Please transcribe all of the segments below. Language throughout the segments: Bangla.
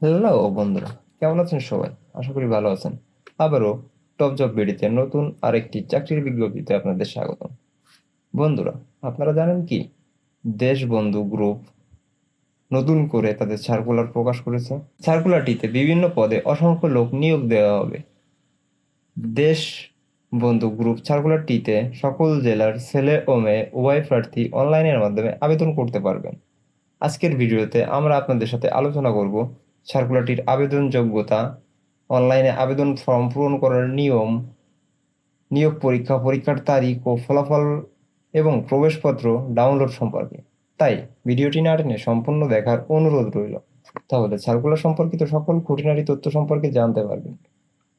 হ্যালো বন্ধুরা, কেমন আছেন সবাই? আশা করি ভালো আছেন। আবারও টপ জব বিডিতে নতুন আরেকটি চাকরির বিজ্ঞপ্তিতে আপনাদের স্বাগত বন্ধুরা, আপনারা জানেন কি? দেশবন্ধু গ্রুপ নতুন করে তাদের সার্কুলার প্রকাশ করেছে। সার্কুলারটিতে বিভিন্ন পদে অসংখ্য লোক নিয়োগ দেওয়া হবে। দেশ বন্ধু গ্রুপ সার্কুলারটিতে সকল জেলার ছেলে ও মেয়ে উভয় প্রার্থী অনলাইনের মাধ্যমে আবেদন করতে পারবেন। আজকের ভিডিওতে আমরা আপনাদের সাথে আলোচনা করব সার্কুলারটির আবেদন যোগ্যতা অনলাইনে আবেদন ফর্ম পূরণ করার নিয়ম, নিয়োগ পরীক্ষা, পরীক্ষার তারিখ ও ফলাফল এবং প্রবেশপত্র ডাউনলোড সম্পর্কে। তাই ভিডিওটি না টেনে সম্পূর্ণ দেখার অনুরোধ রইল। তাহলে সার্কুলার সম্পর্কিত সকল খুঁটিনাটি তথ্য সম্পর্কে জানতে পারবেন।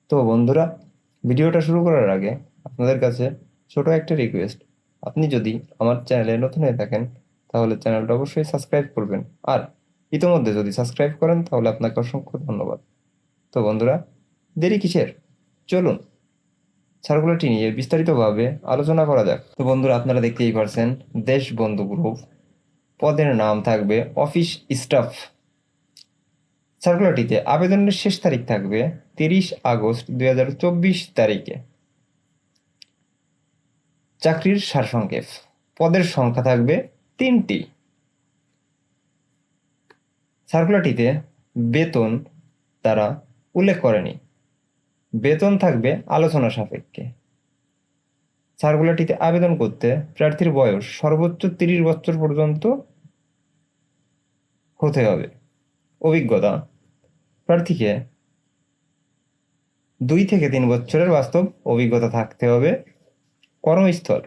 তো বন্ধুরা, ভিডিওটা শুরু করার আগে আপনাদের কাছে ছোট একটা রিকোয়েস্ট আপনি যদি আমার চ্যানেলে নতুন হয়ে থাকেন, তাহলে চ্যানেলটা অবশ্যই সাবস্ক্রাইব করবেন। আর ইতোমধ্যে যদি সাবস্ক্রাইব করেন, তাহলে আপনাকে অসংখ্য ধন্যবাদ। তো বন্ধুরা, দেরি কিসের? চলুন সার্কুলারটি নিয়ে বিস্তারিতভাবে আলোচনা করা যাক। তো বন্ধুরা, আপনারা দেখতেই পারছেন, দেশ বন্ধু গ্রুপ পদের নাম থাকবে অফিস স্টাফ। সার্কুলারটিতে আবেদনের শেষ তারিখ থাকবে তিরিশ আগস্ট দু হাজার চব্বিশ তারিখে। চাকরির সারসংক্ষেপ। পদের সংখ্যা থাকবে তিনটি। সার্কুলারটিতে বেতন তারা উল্লেখ করেনি। বেতন থাকবে আলোচনা সাপেক্ষে। সার্কুলারটিতে আবেদন করতে প্রার্থীর বয়স সর্বোচ্চ তিরিশ বছর পর্যন্ত হতে হবে। অভিজ্ঞতা, প্রার্থীকে দুই থেকে তিন বছরের বাস্তব অভিজ্ঞতা থাকতে হবে। কর্মস্থল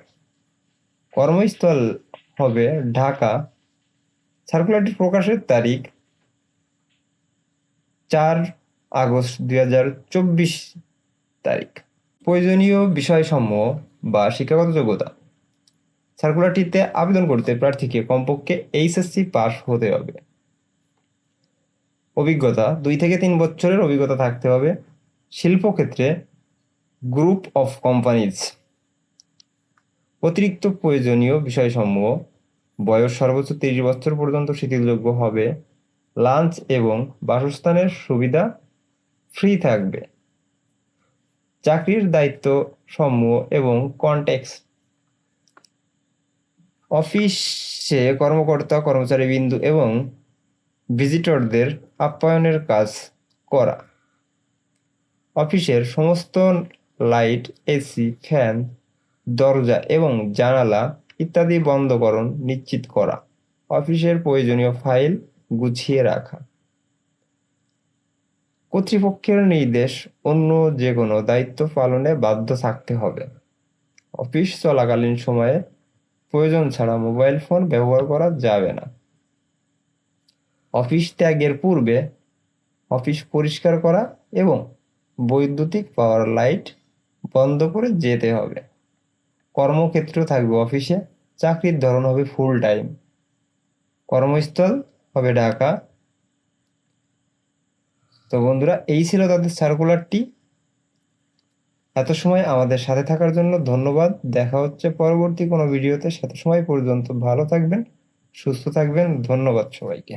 কর্মস্থল হবে ঢাকা। সার্কুলারটি প্রকাশের তারিখ চার আগস্ট দুই হাজার চব্বিশ তারিখ। প্রয়োজনীয় বিষয়সমূহ বা শিক্ষাগত যোগ্যতা সার্কুলারটিতে আবেদন করতে প্রার্থীকে কমপক্ষে এইচএসসি পাস হতে হবে। অভিজ্ঞতা, দুই থেকে তিন বছরের অভিজ্ঞতা থাকতে হবে। শিল্পক্ষেত্রে গ্রুপ অফ কোম্পানিজ অতিরিক্ত প্রয়োজনীয় বিষয়সমূহ, বয়স সর্বোচ্চ তিরিশ বছর পর্যন্ত শিথিলযোগ্য হবে। লাঞ্চ এবং বাসস্থানের সুবিধা ফ্রি থাকবে। চাকরির দায়িত্ব সমূহ এবং কন্টেক্স অফিসে কর্মকর্তা, কর্মচারী বিন্দু এবং ভিজিটরদের আপ্যায়নের কাজ করা। অফিসের সমস্ত লাইট, এসি, ফ্যান, দরজা এবং জানালা ইত্যাদি বন্ধকরণ নিশ্চিত করা। অফিসের প্রয়োজনীয় ফাইল গুছিয়ে রাখা। কর্তৃপক্ষের নির্দেশ, অন্য যে কোনো দায়িত্ব পালনে বাধ্য থাকতে হবে। অফিস চলাকালীন সময়ে প্রয়োজন ছাড়া মোবাইল ফোন ব্যবহার করা যাবে না। অফিস ত্যাগের পূর্বে অফিস পরিষ্কার করা এবং বৈদ্যুতিক পাওয়ার লাইট বন্ধ করে যেতে হবে। কর্মক্ষেত্র থাকবে অফিসে, চাকরির ধরন হবে ফুল টাইম কর্মস্থল হবে ঢাকা। তো বন্ধুরা, এই ছিল তাদের সার্কুলারটি এত সময় আমাদের সাথে থাকার জন্য ধন্যবাদ। দেখা হচ্ছে পরবর্তী কোনো ভিডিওতে সেত সময় পর্যন্ত ভালো থাকবেন, সুস্থ থাকবেন। ধন্যবাদ সবাইকে।